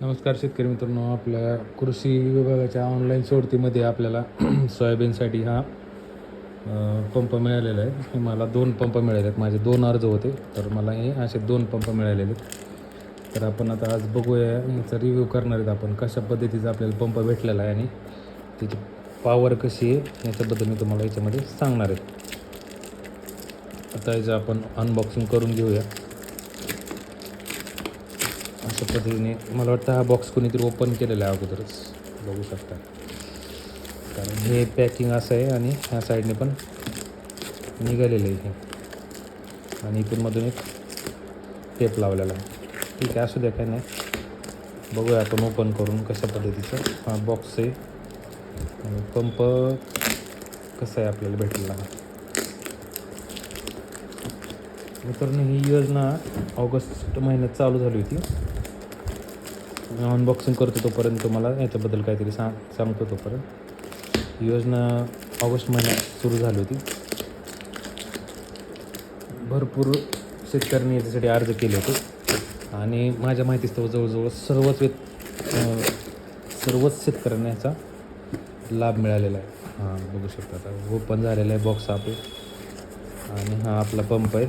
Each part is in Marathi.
नमस्कार शेतकरी मित्रांनो आपल्या कृषी विभागाच्या ऑनलाईन सोडतीमध्ये आपल्याला सोयाबीनसाठी हा पंप मिळालेला आहे. हे मला दोन पंप मिळाले आहेत. माझे दोन अर्ज होते तर मला हे असे दोन पंप मिळालेले आहेत. तर आपण आता आज बघूया याचा रिव्ह्यू करणार आहेत आपण कशा पद्धतीचा आपल्याला पंप भेटलेला आहे आणि त्याची पॉवर कशी आहे याच्याबद्दल मी तुम्हाला याच्यामध्ये सांगणार आहे. आता याचं आपण अनबॉक्सिंग करून घेऊया. अशा पद्धतीने मला वाटतं हा बॉक्स कोणीतरी ओपन केलेला आहे अगोदरच. बघू शकता. कारण हे पॅकिंग असं आहे आणि ह्या साईडने पण निघालेलं आहे हे. आणि इथून मधून एक टेप लावलेला आहे. ठीक आहे असू द्या काय नाही. बघूया आपण ओपन करून कशा पद्धतीचं हा बॉक्स आहे. आणि पंप कसा आहे आपल्याला भेटलेला हा? मित्रांनो ही योजना ऑगस्ट महिन्यात चालू झाली होती. अनबॉक्सिंग करतो तोपर्यंत तुम्हाला याच्याबद्दल काहीतरी सांग सांगतो तोपर्यंत. ही योजना ऑगस्ट महिन्यात सुरू झाली होती. भरपूर शेतकऱ्यांनी याच्यासाठी अर्ज केले होते. आणि माझ्या माहितीस्तव जवळजवळ सर्वच वेत सर्वच शेतकऱ्यांना याचा लाभ मिळालेला आहे. हां बघू शकता आता. हो, ओपन झालेला आहे बॉक्स आपले. आणि हा आपला पंप आहे.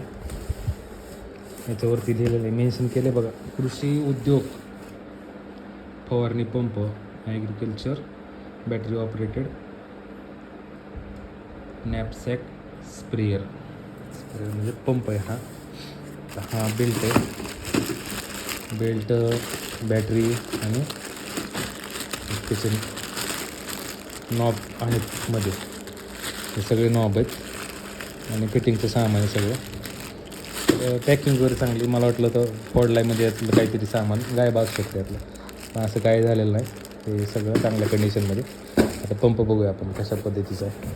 याच्यावरती लिहिलेलं आहे. मेन्शन केलं आहे बघा. कृषी उद्योग. फवारणी pump agriculture battery operated knapsack sprayer sprayer म्हणजे पंप आहे हा. हा बेल्ट आहे. बेल्ट बॅटरी आणि त्याचे नॉब आहेत मध्ये. हे सगळे नॉब आहेत. आणि फिटिंगचं सामान आहे सगळं. पॅकिंग वगैरे चांगली मला वाटलं तर फॉडलायमध्ये यातलं काहीतरी सामान गायब असू शकते यातलं. पण असं काही झालेलं नाही. ते सगळं चांगल्या कंडिशनमध्ये आता पंप बघूया आपण कशा पद्धतीचा आहे.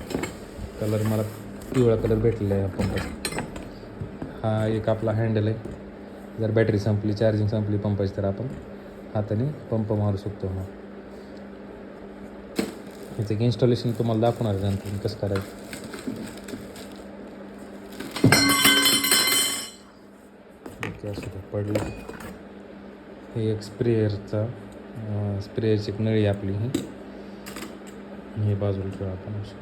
कलर मला पिवळा कलर भेटलेला आहे पंपाचा हा एक आपला हँडल आहे. जर बॅटरी संपली चार्जिंग संपली पंपाची तर आपण हाताने पंप मारू शकतो हा. याचं एक इन्स्टॉलेशन तुम्हाला दाखवणार आहे नंतर कसं करायचं. ओके असं पडलं. हे एक स्प्रेअरचा स्प्रेअरची एक नळी आपली ही. हे बाजूला ठेवा आपण अशी.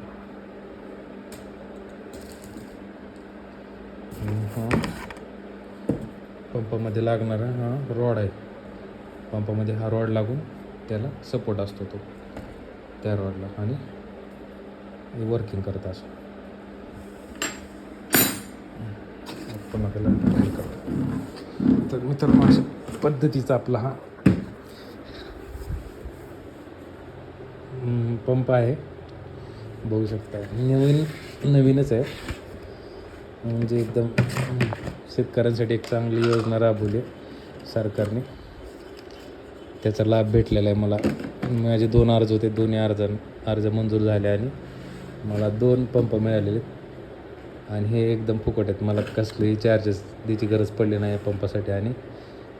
हा पंपामध्ये लागणारा हा रॉड आहे. पंपामध्ये हा रॉड लागून त्याला सपोर्ट असतो तो त्या रॉडला. आणि वर्किंग करत असं पुन्हा त्याला तर मित्रांनो अशा पद्धतीचा आपला हा पंप आहे. बघू शकता. नवीन नवीनच आहे. म्हणजे एकदम शेतकऱ्यांसाठी एक चांगली योजना राबवली आहे सरकारने. त्याचा लाभ भेटलेला आहे मला. माझे दोन अर्ज होते. दोन्ही अर्ज अर्ज मंजूर झाले आणि मला दोन पंप मिळालेले. आहेत. आणि हे एकदम फुकट आहेत. मला कसलेही चार्जेस द्यायची गरज पडली नाही पंपासाठी. आणि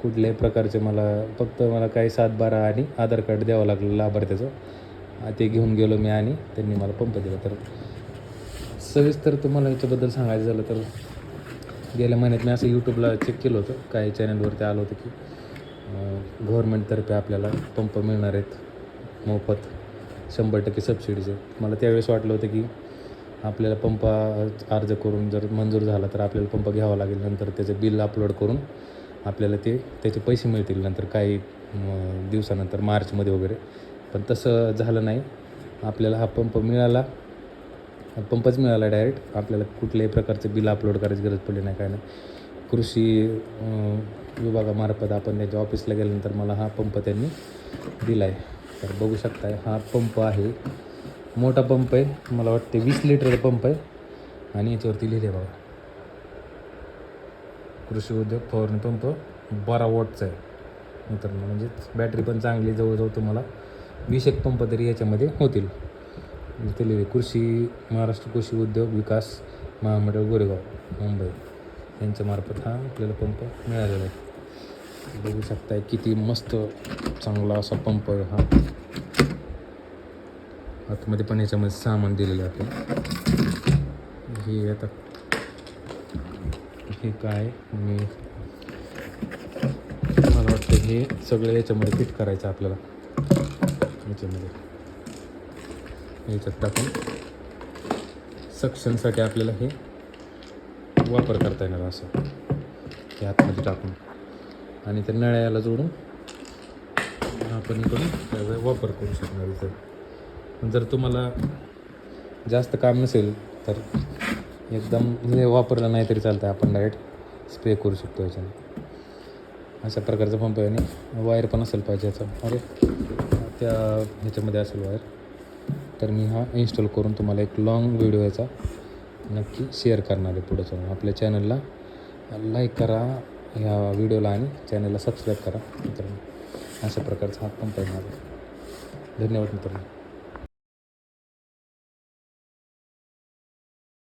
कुठल्याही प्रकारचे मला फक्त मला काही सात बारा आणि आधार कार्ड द्यावं लागलं लाभार्थ्याचं ते घेऊन गेलो मी आणि त्यांनी मला पंप दिला. तर सविस्तर तुम्हाला याच्याबद्दल सांगायचं झालं तर गेल्या महिन्यात मी असं यूट्यूबला चेक केलं होतं. काही चॅनलवरती आलं होतं की गव्हर्मेंटतर्फे आपल्याला पंप मिळणार आहेत. मोफत शंभर टक्के सबसिडीचे मला त्यावेळेस वाटलं होतं की आपल्याला पंप अर्ज करून जर मंजूर झाला तर आपल्याला पंप घ्यावा लागेल. नंतर त्याचं बिल अपलोड करून आपल्याला ते त्याचे पैसे मिळतील नंतर काही दिवसानंतर मार्चमध्ये वगैरे. पण तसं झालं नाही. आपल्याला हा पंप मिळाला. पंपच मिळाला डायरेक्ट आपल्याला कुठल्याही प्रकारचं बिल अपलोड करायची गरज पडली नाही काय नाही. कृषी विभागामार्फत आपण त्याच्या ऑफिसला गेल्यानंतर मला हा पंप त्यांनी दिला आहे तर बघू शकता हा पंप आहे. मोठा पंप आहे. मला वाटते वीस लिटरचा पंप आहे. आणि याच्यावरती लिहिले बघा. कृषी उद्योग फवारणी पंप बारा वॉटचा आहे. मित्रांनो म्हणजेच बॅटरी पण चांगली जवळजवळ तुम्हाला वीस एक पंप तरी याच्यामध्ये होतील. इथे लिहिले कृषी महाराष्ट्र कृषी उद्योग विकास महामंडळ गोरेगाव मुंबई. यांच्यामार्फत हा आपल्याला पंप मिळालेला आहे. बघू शकताय किती मस्त चांगला असा पंप आहे हा. आतमध्ये पण याच्यामध्ये सामान दिलेलं आहे हे आता हे काय? मी मला वाटतं हे हे सगळं याच्यामध्ये फिट करायचं आपल्याला. याच्यामध्ये. याच्यात टाकून सक्शनसाठी आपल्याला हे वापर करता येणार असं. हे आतमध्ये टाकून. आणि त्या नळ्याला जोडून आपण इकडून त्याचा वापर करू शकणार इथं. जर तुम्हाला जास्त काम नसेल तर एकदम हे वापरलं नाही तरी चालतं आपण डायरेक्ट स्प्रे करू शकतो याच्याने. अशा प्रकारचा पंप आहे आणि वायर पण असेल पाहिजे याचा. अरे त्या ह्याच्यामध्ये असेल वायर तर मी हा इन्स्टॉल करून तुम्हाला एक लॉंग व्हिडिओ याचा नक्की शेअर करणार आहे पुढे चालून आपल्या चॅनलला लाईक करा ह्या व्हिडिओला आणि चॅनलला सबस्क्राईब करा मित्रांनो. अशा प्रकारचा हा पंप आहे माझा. धन्यवाद मित्रांनो.